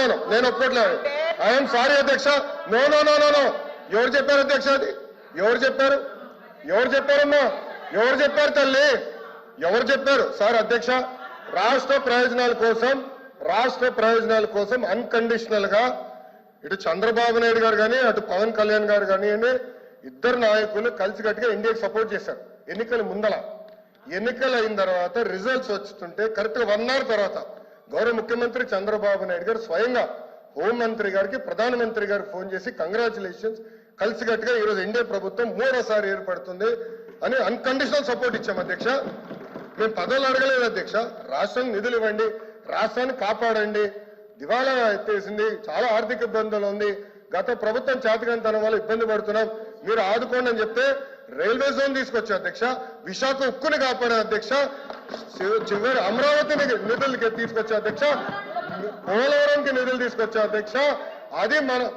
No no నేను ఒప్పుకోట్లేదు. I'm sorry అధ్యక్ష. No no no no no ఎవరు చెప్పారు అధ్యక్ష అది? ఎవరు చెప్పారు? ఎవరు చెప్పారమ్మా ఎవరు చెప్పారు తల్లి? ఎవరు చెప్పారు? సార్ అధ్యక్ష రాష్ట్ర ప్రయోజనాల కోసం రాష్ట్ర ప్రయోజనాల కోసం అన్కండిషనల్గా ఇటు చంద్రబాబు నాయుడు గారు కానీ అటు పవన్ కళ్యాణ్ గారు కానీ ఇద్దరు నాయకులు కలిసికట్టుగా ఇండియాకి సపోర్ట్ చేశారు. ఎన్నికల ముందల. ఎన్నికలు అయిన తర్వాత రిజల్ట్స్ వస్తుంటే కరెక్ట్ వన్ అవర్ తర్వాత గౌరవ ముఖ్యమంత్రి చంద్రబాబు నాయుడు గారు స్వయంగా హోంమంత్రి గారికి ప్రధానమంత్రి గారికి ఫోన్ చేసి కంగ్రాచులేషన్స్ కలిసికట్టుగా ఈరోజు ఎన్డీఏ ప్రభుత్వం మూడోసారి ఏర్పడుతుంది అని అన్కండిషనల్ సపోర్ట్ ఇచ్చాం అధ్యక్ష. మేము పదవులు అడగలేదు అధ్యక్ష. రాష్ట్రానికి నిధులు ఇవ్వండి రాష్ట్రాన్ని కాపాడండి. దివాలా ఎత్తేసింది చాలా ఆర్థిక ఇబ్బందులు ఉంది. గత ప్రభుత్వం చేతకంతనం వల్ల ఇబ్బంది పడుతున్నాం. మీరు ఆదుకోండి అని చెప్తే రైల్వే జోన్ తీసుకొచ్చా అధ్యక్ష. విశాఖ ఉక్కుని కాపాడే అధ్యక్ష. చివరి అమరావతిని నిధులకి తీసుకొచ్చా అధ్యక్ష పోలవరంకి నిధులు తీసుకొచ్చా అధ్యక్ష అది మన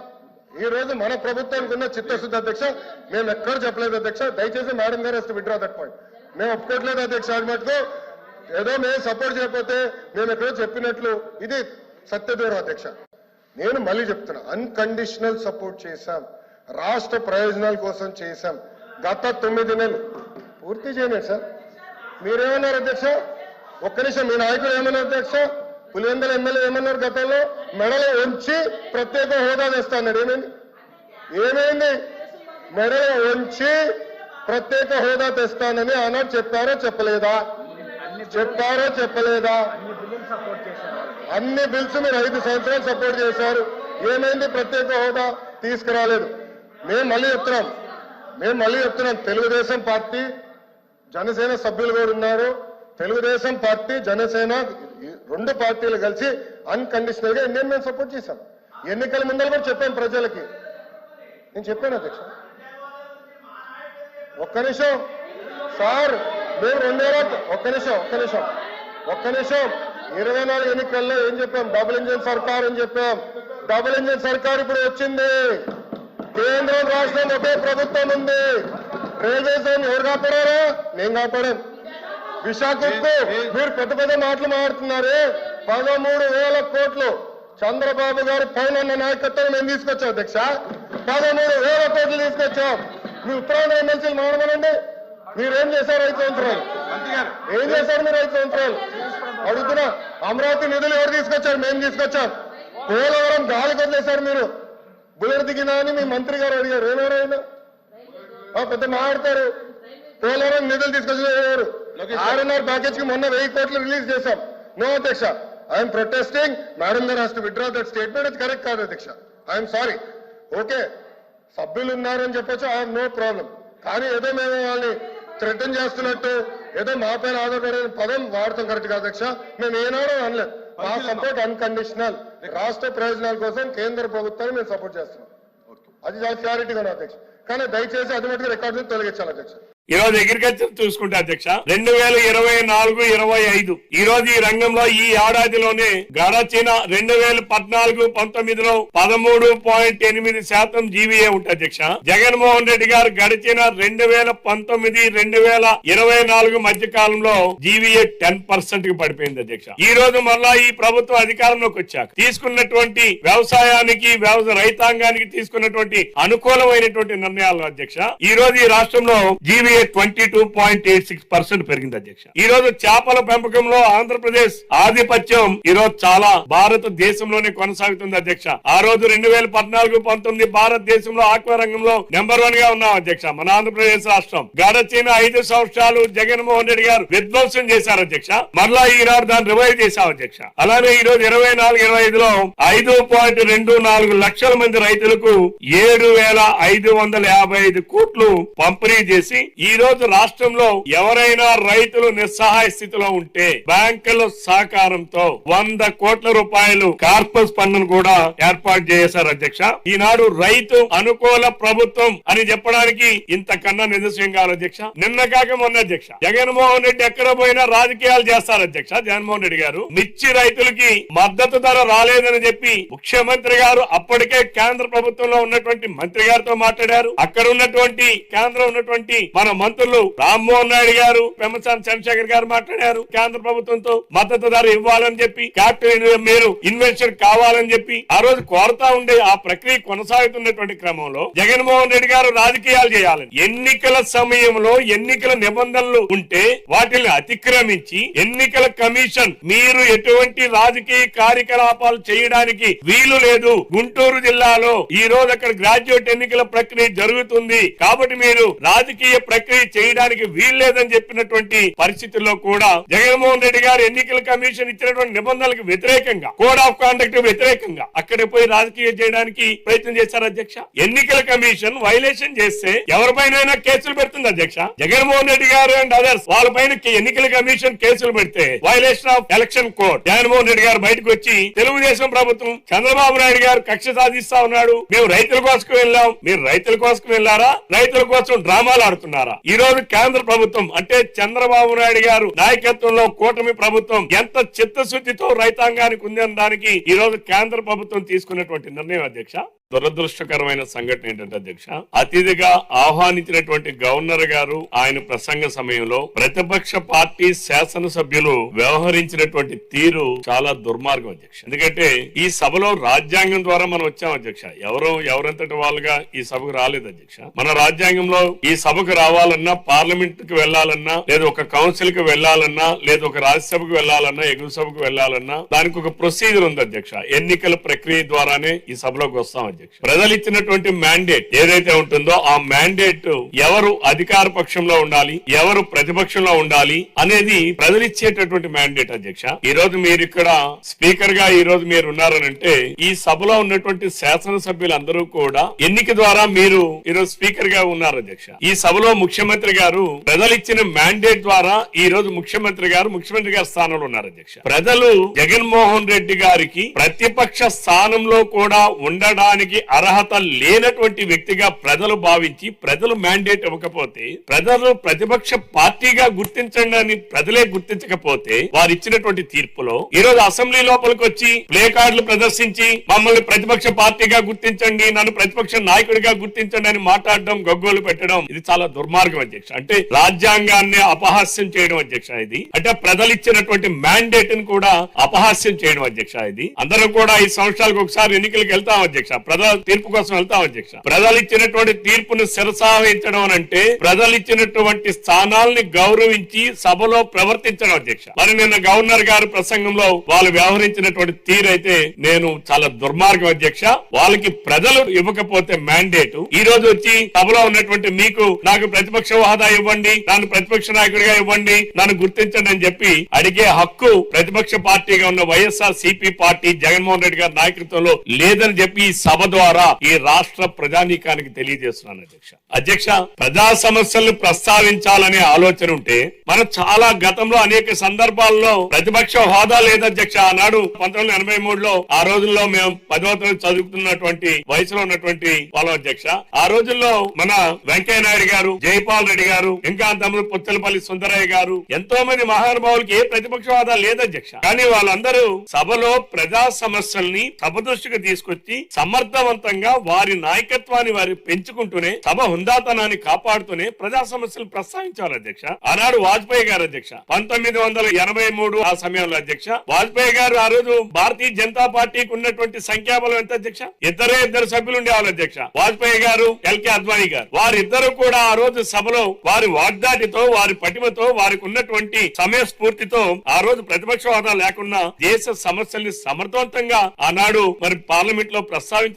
ఈ రోజు మన ప్రభుత్వానికి ఉన్న చిత్తశుద్ధి అధ్యక్ష. మేము ఎక్కడ చెప్పలేదు అధ్యక్ష. దయచేసి మేడం గారు వస్తే విడ్రా దట్ పాయింట్ మేము ఒప్పుకోవట్లేదు అధ్యక్ష అది మటుకు. ఏదో మేము సపోర్ట్ చేయకపోతే మేము ఎక్కడో చెప్పినట్లు. ఇది సత్యదూరం అధ్యక్ష. నేను మళ్ళీ చెప్తున్నా అన్కండిషనల్ సపోర్ట్ చేశాం. రాష్ట్ర ప్రయోజనాల కోసం చేశాం. గత తొమ్మిది నెలలు. పూర్తి చేయలేదు సార్. మీరేమన్నారు అధ్యక్ష? ఒక్క నిమిషం మీ నాయకులు ఏమన్నారు అధ్యక్ష? పులివెందల ఎమ్మెల్యే ఏమన్నారు గతంలో? మెడలో ఉంచి ప్రత్యేక హోదా తెస్తాడు ఏమైంది? ఏమైంది? మెడలో ఉంచి ప్రత్యేక హోదా తెస్తానని ఆనాడు చెప్పారో చెప్పలేదా? చెప్పారో చెప్పలేదా? అన్ని బిల్స్ మీరు ఐదు సంవత్సరాలు సపోర్ట్ చేశారు. ఏమైంది? ప్రత్యేక హోదా తీసుకురాలేదు. మేము మళ్ళీ చెప్తున్నాం. మేము మళ్ళీ చెప్తున్నాం. తెలుగుదేశం పార్టీ జనసేన సభ్యులు కూడా ఉన్నారు. తెలుగుదేశం పార్టీ జనసేన రెండు పార్టీలు కలిసి అన్కండిషనల్గా ఇండియన్ మేము సపోర్ట్ చేశాం. ఎన్నికల ముందర కూడా చెప్పాను ప్రజలకి. నేను చెప్పాను అధ్యక్ష. ఒక్క నిమిషం. సార్ మేము రెండేళ్ళ ఒక్క నిమిషం ఒక్క నిమిషం. ఒక్క నిమిషం. ఇరవై నాలుగు ఎన్నికల్లో ఏం చెప్పాం? డబుల్ ఇంజిన్ సర్కార్ అని చెప్పాం. డబుల్ ఇంజిన్ సర్కార్ ఇప్పుడు వచ్చింది. కేంద్రం రాష్ట్రం ఒకే ప్రభుత్వం ఉంది. రైల్వే జోన్ ఎవరు కాపాడారా? నేను కాపాడాను విశాఖకు మీరు పెద్ద పెద్ద మాటలు మాట్లాడుతున్నారు. పదమూడు వేల కోట్లు. చంద్రబాబు గారు పైన నాయకత్వం మేము తీసుకొచ్చాం అధ్యక్ష. పదమూడు వేల కోట్లు తీసుకొచ్చాం. మీ ఉత్తరాంధ్ర ఎమ్మెల్సీలు మాడమనండి మీరేం చేశారు ఐదు సంవత్సరాలు? ఏం చేశారు మీరు ఐదు సంవత్సరాలు? అడుగుతున్నా. అమరావతి నిధులు ఎవరు తీసుకొచ్చారు? మేము తీసుకొచ్చాం. పోలవరం గాలి వదిలేశారు మీరు. బుల్లెట్ దిగినా అని మీ మంత్రి గారు అడిగారు. ఆ, పెద్ద మాట్లాడతారు పోలవరం నిధులు తీసుకొచ్చారు ఆర్ఎన్ఆర్ ప్యాకేజ్కి మొన్న వెయ్యి కోట్లు రిలీజ్ చేశాం. నో అధ్యక్ష. ఐఎమ్ ప్రొటెస్టింగ్ మేడం గారు has to withdraw that statement అది కరెక్ట్ కాదు అధ్యక్ష. ఐఎమ్ సారీ ఓకే సభ్యులు ఉన్నారని చెప్పొచ్చు ఐ నో ప్రాబ్లం కానీ ఏదో మేము వాళ్ళని థ్రెటన్ చేస్తున్నట్టు ఏదో మా పైన ఆధారపడే పదం వాడతాం. కరెక్ట్ కాదు అధ్యక్ష. మేము ఏనాడో అనలేదు మా సపోర్ట్ అన్కండిషనల్ రాష్ట్ర ప్రయోజనాల కోసం కేంద్ర ప్రభుత్వాన్ని మేము సపోర్ట్ చేస్తున్నాం. అది చాలా క్లారిటీగా అధ్యక్ష. కానీ దయచేసి అది మటుకు రికార్డు తొలగించాలి అధ్యక్ష. ఈ రోజు అగ్రికల్చర్ చూసుకుంటే అధ్యక్ష రెండు వేల ఇరవై నాలుగు ఇరవై ఐదు. ఈ రోజు ఈ రంగంలో ఈ ఏడాదిలోనే గడచిన రెండు వేల పద్నాలుగు పంతొమ్మిదిలో పదమూడు పాయింట్ ఎనిమిది శాతం జీవీఏ ఉంటుంది అధ్యక్ష జగన్మోహన్ రెడ్డి గారు గడిచిన రెండు వేల పంతొమ్మిది రెండు వేల ఇరవై నాలుగు మధ్య కాలంలో జీవీఏ టెన్ పర్సెంట్కి పడిపోయింది అధ్యక్ష. ఈ రోజు మళ్ళా ఈ ప్రభుత్వం అధికారంలోకి వచ్చాక తీసుకున్నటువంటి వ్యవసాయానికి వ్యవసాయ రైతాంగానికి తీసుకున్నటువంటి అనుకూలమైనటువంటి నిర్ణయాలు అధ్యక్ష ఈ రోజు ఈ రాష్ట్రంలో GVA twenty two point eight six percent పెరిగింది అధ్యక్ష. ఈ రోజు చేపల పెంపకంలో ఆంధ్రప్రదేశ్ ఆధిపత్యం ఈ రోజు చాలా భారతదేశంలోనే కొనసాగుతుంది అధ్యక్ష. ఆ రోజు రెండు వేల పద్నాలుగు పంతొమ్మిది భారతదేశంలో ఆక్వా రంగంలో నెంబర్ వన్గా ఉన్నాం అధ్యక్ష మన ఆంధ్రప్రదేశ్ రాష్ట్రం. గడచిన ఐదు సంవత్సరాలు జగన్మోహన్ రెడ్డి గారు విధ్వంసం చేశారు అధ్యక్ష. మరలా ఈనాడు దాన్ని రివైవ్ చేశాం అధ్యక్ష. అలానే ఈ రోజు ఇరవై నాలుగు ఇరవై ఐదులో ఐదు పాయింట్ రెండు నాలుగు లక్షల మంది రైతులకు ఏడు వేల ఐదు వందల యాభై ఐదు కోట్లు పంపిణీ చేసి ఈ రోజు రాష్ట్రంలో ఎవరైనా రైతులు నిస్సహాయ స్థితిలో ఉంటే బ్యాంకుల సహకారంతో వంద కోట్ల రూపాయలు కార్పస్ ఫండ్ కూడా ఏర్పాటు చేశారు అధ్యక్ష. ఈనాడు రైతు అనుకూల ప్రభుత్వం అని చెప్పడానికి ఇంతకన్నా నిదర్శనం కావాలి అధ్యక్ష. నిన్న కాక మొన్న అధ్యక్ష. జగన్మోహన్ రెడ్డి ఎక్కడ పోయినా రాజకీయాలు చేస్తారు అధ్యక్ష జగన్మోహన్ రెడ్డి గారు. మిర్చి రైతులకి మద్దతు ధర రాలేదని చెప్పి ముఖ్యమంత్రి గారు అప్పటికే కేంద్ర ప్రభుత్వంలో ఉన్నటువంటి మంత్రి గారితో మాట్లాడారు. అక్కడ ఉన్నటువంటి కేంద్రం ఉన్నటువంటి మన మంత్రులు రామ్మోహన్ నాయుడు గారు పెమ్మసాని చంద్రశేఖర్ గారు మాట్లాడారు. కేంద్ర ప్రభుత్వంతో మద్దతు ధర ఇవ్వాలని చెప్పి క్యాపిటల్ మీరు ఇన్వెన్షన్ కావాలని చెప్పి ఆ రోజు కోరతా ఉండే ఆ ప్రక్రియ కొనసాగుతున్నటువంటి క్రమంలో జగన్మోహన్ రెడ్డి గారు రాజకీయాలు చేయాలని ఎన్నికల సమయంలో ఎన్నికల నిబంధనలు ఉంటే వాటిని అతిక్రమించి ఎన్నికల కమిషన్ మీరు ఎటువంటి రాజకీయ కార్యకలాపాలు చేయడానికి వీలు లేదు. గుంటూరు జిల్లాలో ఈ రోజు అక్కడ గ్రాడ్యుయేట్ ఎన్నికల ప్రక్రియ జరుగుతుంది. కాబట్టి మీరు రాజకీయ ప్రక్రియ చేయడానికి వీలు లేదని చెప్పినటువంటి పరిస్థితుల్లో కూడా జగన్మోహన్ రెడ్డి గారు ఎన్నికల కమిషన్ ఇచ్చినటువంటి నిబంధనలకు వ్యతిరేకంగా కోడ్ ఆఫ్ కాండక్ట్ వ్యతిరేకంగా అక్కడ పోయి రాజకీయం చేయడానికి ప్రయత్నం చేశారు అధ్యక్ష. ఎన్నికల కమిషన్ వైలేషన్ చేస్తే ఎవరిపైన కేసులు పెడుతుంది అధ్యక్ష. జగన్మోహన్ రెడ్డి గారు అండ్ అదర్స్ వాళ్ళపైన ఎన్నికల కమిషన్ కేసులు పెడితే violation of election code. Jaganmohan Reddy గారు బయటకు వచ్చి తెలుగుదేశం ప్రభుత్వం చంద్రబాబు నాయుడు గారు కక్ష సాధిస్తా ఉన్నాడు. మేము రైతుల కోసం వెళ్ళాం. మీరు రైతుల కోసం వెళ్ళారా? రైతుల కోసం డ్రామాలు ఆడుతున్నారా? ఈ రోజు కేంద్ర ప్రభుత్వం అంటే చంద్రబాబు నాయుడు గారు నాయకత్వంలో కూటమి ప్రభుత్వం ఎంత చిత్తశుద్ధితో రైతాంగానికి ఉందనడానికి ఈ రోజు కేంద్ర ప్రభుత్వం తీసుకున్నటువంటి నిర్ణయం అధ్యక్ష. దురదృష్టకరమైన సంఘటన ఏంటంటే అధ్యక్ష అతిథిగా ఆహ్వానించినటువంటి గవర్నర్ గారు ఆయన ప్రసంగ సమయంలో ప్రతిపక్ష పార్టీ శాసనసభ్యులు వ్యవహరించినటువంటి తీరు చాలా దుర్మార్గం అధ్యక్ష. ఎందుకంటే ఈ సభలో రాజ్యాంగం ద్వారా మనం వచ్చాం అధ్యక్ష. ఎవరు ఎవరంతటి వాళ్ళుగా ఈ సభకు రాలేదు అధ్యక్ష. మన రాజ్యాంగంలో ఈ సభకు రావాలన్నా పార్లమెంట్కి వెళ్ళాలన్నా లేదా ఒక కౌన్సిల్కి వెళ్ళాలన్నా లేదా ఒక రాజ్యసభకు వెళ్ళాలన్నా ఎగువ సభకు వెళ్ళాలన్నా దానికి ఒక ప్రొసీజర్ ఉంది అధ్యక్ష. ఎన్నికల ప్రక్రియ ద్వారానే ఈ సభలోకి వస్తాం అధ్యక్ష. ప్రజలు ఇచ్చినటువంటి మ్యాండేట్ ఏదైతే ఉంటుందో ఆ మ్యాండేట్ ఎవరు అధికార పక్షంలో ఉండాలి ఎవరు ప్రతిపక్షంలో ఉండాలి అనేది ప్రజలు ఇచ్చేటటువంటి మ్యాండేట్ అధ్యక్ష. ఈ రోజు మీరు ఇక్కడ స్పీకర్గా ఈ రోజు మీరు ఉన్నారనంటే ఈ సభలో ఉన్నటువంటి శాసనసభ్యులందరూ కూడా ఎన్నిక ద్వారా మీరు ఈరోజు స్పీకర్గా ఉన్నారు అధ్యక్ష. ఈ సభలో ముఖ్యమంత్రి గారు ప్రజలు ఇచ్చిన మ్యాండేట్ ద్వారా ఈ రోజు ముఖ్యమంత్రి గారు ముఖ్యమంత్రి గారి స్థానంలో ఉన్నారు అధ్యక్ష. ప్రజలు జగన్మోహన్ రెడ్డి గారికి ప్రతిపక్ష స్థానంలో కూడా ఉండడానికి అర్హత లేనటువంటి వ్యక్తిగా ప్రజలు భావించి ప్రజలు మ్యాండేట్ ఇవ్వకపోతే ప్రజలు ప్రతిపక్ష పార్టీగా గుర్తించండి ప్రజలే గుర్తించకపోతే వారు ఇచ్చినటువంటి తీర్పులో ఈ రోజు అసెంబ్లీ లోపలికి వచ్చి ప్లే కార్డులు ప్రదర్శించి మమ్మల్ని ప్రతిపక్ష పార్టీగా గుర్తించండి నన్ను ప్రతిపక్ష నాయకుడిగా గుర్తించండి అని మాట్లాడడం గగ్గోలు పెట్టడం ఇది చాలా దుర్మార్గం అధ్యక్ష. అంటే రాజ్యాంగాన్ని అపహాస్యం చేయడం అధ్యక్ష ఇది. అంటే ప్రజలు ఇచ్చినటువంటి మ్యాండేట్ని కూడా అపహాస్యం చేయడం అధ్యక్ష ఇది. అందరూ కూడా ఈ సంవత్సరాలకు ఒకసారి ఎన్నికలకు వెళ్తాం అధ్యక్ష. ప్రజల తీర్పు కోసం వెళ్తాం అధ్యక్ష. ప్రజలు ఇచ్చినటువంటి తీర్పును శిరసావహించడం అంటే ప్రజలు ఇచ్చినటువంటి స్థానాల్ని గౌరవించి సభలో ప్రవర్తించడం అధ్యక్ష. మరి నిన్న గవర్నర్ గారి ప్రసంగంలో వాళ్ళు వ్యవహరించినటువంటి తీరైతే నేను చాలా దుర్మార్గం అధ్యక్ష. వాళ్ళకి ప్రజలు ఇవ్వకపోతే మ్యాండేట్ ఈ రోజు వచ్చి సభలో ఉన్నటువంటి మీకు నాకు ప్రతిపక్ష హోదా ఇవ్వండి నన్ను ప్రతిపక్ష నాయకుడిగా ఇవ్వండి నన్ను గుర్తించండి అని చెప్పి అడిగే హక్కు ప్రతిపక్ష పార్టీగా ఉన్న YSR CP party Jaganmohan Reddy గారి నాయకత్వంలో లేదని చెప్పి ఈ సభ ద్వారా ఈ రాష్ట్ర ప్రజానీకానికి తెలియజేస్తున్నాను అధ్యక్ష. అధ్యక్ష ప్రజా సమస్యలను ప్రస్తావించాలనే ఆలోచన ఉంటే మనం చాలా గతంలో అనేక సందర్భాల్లో ప్రతిపక్ష హోదా లేదు అధ్యక్ష. ఆనాడు పంతొమ్మిది ఎనభై మూడులో ఆ రోజుల్లో మేము పదవ తరగతి చదువుతున్నటువంటి వయసులో ఉన్నటువంటి వాళ్ళ అధ్యక్ష. ఆ రోజుల్లో మన వెంకయ్య నాయుడు గారు జైపాల్ రెడ్డి గారు ఇంకా తమ్ముడు పుచ్చలపల్లి సుందరయ్య గారు ఎంతో మంది మహానుభావులకి ఏ ప్రతిపక్ష హోదా లేదు అధ్యక్ష. కానీ వాళ్ళందరూ సభలో ప్రజా సమస్యల్ని సభ దృష్టికి తీసుకొచ్చి సమర్థవంతంగా వారి నాయకత్వాన్ని వారి పెంచుకుంటూనే సభ హుందాతనాన్ని కాపాడుతూనే ప్రజా సమస్యలు ప్రస్తావించాలి అధ్యక్ష. ఆనాడు వాజ్పేయి గారు అధ్యక్ష. పంతొమ్మిది వందల ఎనభై మూడు ఆ సమయంలో అధ్యక్ష. వాజ్పేయి గారు ఆ రోజు భారతీయ జనతా పార్టీకి ఉన్నటువంటి సంఖ్యాబలం ఎంత అధ్యక్ష? ఇద్దరే ఇద్దరు సభ్యులు ఉండేవాళ్ళు అధ్యక్ష. వాజ్పేయి గారు ఎల్కే అద్వానీ గారు. వారిద్దరు కూడా ఆ రోజు సభలో వారి వాగ్దాటితో వారి పటిమతో వారికి ఉన్నటువంటి సమయ స్ఫూర్తితో ఆ రోజు ప్రతిపక్ష హోదా లేకుండా దేశ సమస్యల్ని సమర్థవంతంగా ఆనాడు మరి పార్లమెంట్లో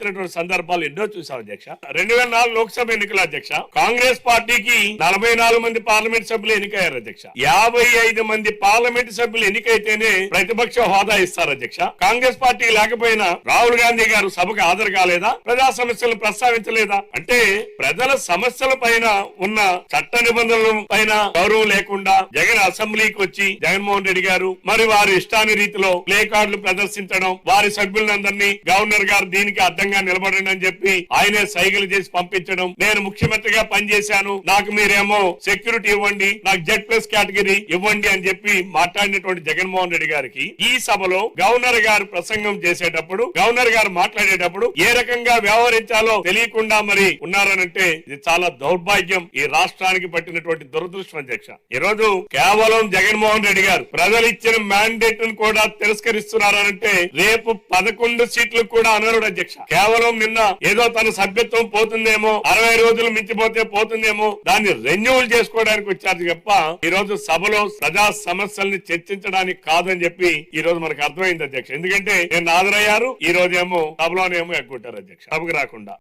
చేసినటువంటి సందర్భాలు ఎన్నో చూసాం అధ్యక్ష? రెండు వేల నాలుగు లోక్సభ ఎన్నికల అధ్యక్ష కాంగ్రెస్ పార్టీకి నలభై నాలుగు మంది పార్లమెంట్ సభ్యులు ఎన్నికయ్యారు అధ్యక్ష. యాభై ఐదు మంది పార్లమెంట్ సభ్యులు ఎన్నికైతేనే ప్రతిపక్ష హోదా ఇస్తారు అధ్యక్ష. కాంగ్రెస్ పార్టీ లేకపోయినా రాహుల్ గాంధీ గారు సభకు హాజరు కాలేదా? ప్రజా సమస్యలు ప్రస్తావించలేదా? అంటే ప్రజల సమస్యల పైన ఉన్న చట్ట నిబంధనల పైన గౌరవం లేకుండా జగన్ అసెంబ్లీకి వచ్చి జగన్మోహన్ రెడ్డి గారు మరి వారి ఇష్టాని రీతిలో ప్లే కార్డులు ప్రదర్శించడం వారి సభ్యులందరినీ గవర్నర్ గారు దీనికి అర్థం సిద్ధంగా నిలబడండి అని చెప్పి ఆయనే సైకిల్ చేసి పంపించడం. నేను ముఖ్యమంత్రిగా పనిచేశాను. నాకు మీరేమో సెక్యూరిటీ ఇవ్వండి. నాకు జెడ్ ప్లస్ కేటగిరీ ఇవ్వండి అని చెప్పి మాట్లాడినటువంటి జగన్మోహన్ రెడ్డి గారికి ఈ సభలో గవర్నర్ గారు ప్రసంగం చేసేటప్పుడు గవర్నర్ గారు మాట్లాడేటప్పుడు ఏ రకంగా వ్యవహరించాలో తెలియకుండా మరి ఉన్నారనంటే ఇది చాలా దౌర్భాగ్యం. ఈ రాష్ట్రానికి పట్టినటువంటి దురదృష్టం అధ్యక్ష. ఈ రోజు కేవలం జగన్మోహన్ రెడ్డి గారు ప్రజలు ఇచ్చిన మ్యాండేట్ను కూడా తిరస్కరిస్తున్నారనంటే రేపు పదకొండు సీట్లు కూడా అనరుడు అధ్యక్ష. కేవలం నిన్న ఏదో తన సభ్యత్వం పోతుందేమో అరవై రోజులు మించిపోతే పోతుందేమో దాన్ని రెన్యూవల్ చేసుకోవడానికి వచ్చారు తప్ప ఈ రోజు సభలో ప్రజా సమస్యల్ని చర్చించడానికి కాదని చెప్పి ఈ రోజు మనకు అర్థమైంది అధ్యక్ష. ఎందుకంటే నేను హాజరయ్యారు ఈ రోజేమో సభలోనేమో ఎక్కుంటారు అధ్యక్ష. సభకు రాకుండా.